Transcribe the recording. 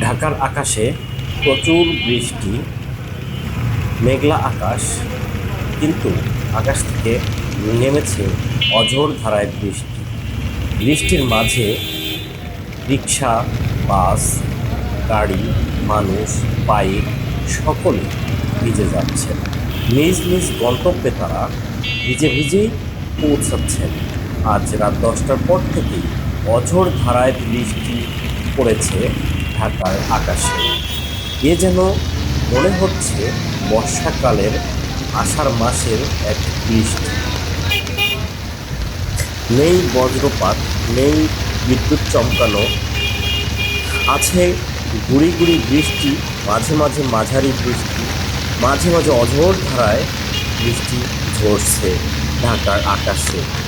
ঢাকার আকাশে প্রচুর বৃষ্টি, মেঘলা আকাশ, কিন্তু আকাশ থেকে নেমেছে অঝোর ধারায় বৃষ্টি। বৃষ্টির মাঝে রিক্সা, বাস, গাড়ি, মানুষ, বাইক সকলে ভিজে যাচ্ছে নিজ নিজ গন্তব্যে তারা ভিজে ভিজেই পৌঁছাচ্ছেন। আজ রাত দশটার পর থেকেই অঝোর ধারায় বৃষ্টি পড়েছে ঢাকার আকাশে। এ যেন মনে হচ্ছে বর্ষাকালের আষাঢ় মাসের এক বৃষ্টি। নেই বজ্রপাত, নেই বিদ্যুৎ চমকানো। আছে গুড়ি গুড়ি বৃষ্টি, মাঝে মাঝে মাঝারি বৃষ্টি, মাঝে মাঝে অঝোর ধারায় বৃষ্টি ঝরছে ঢাকার আকাশে।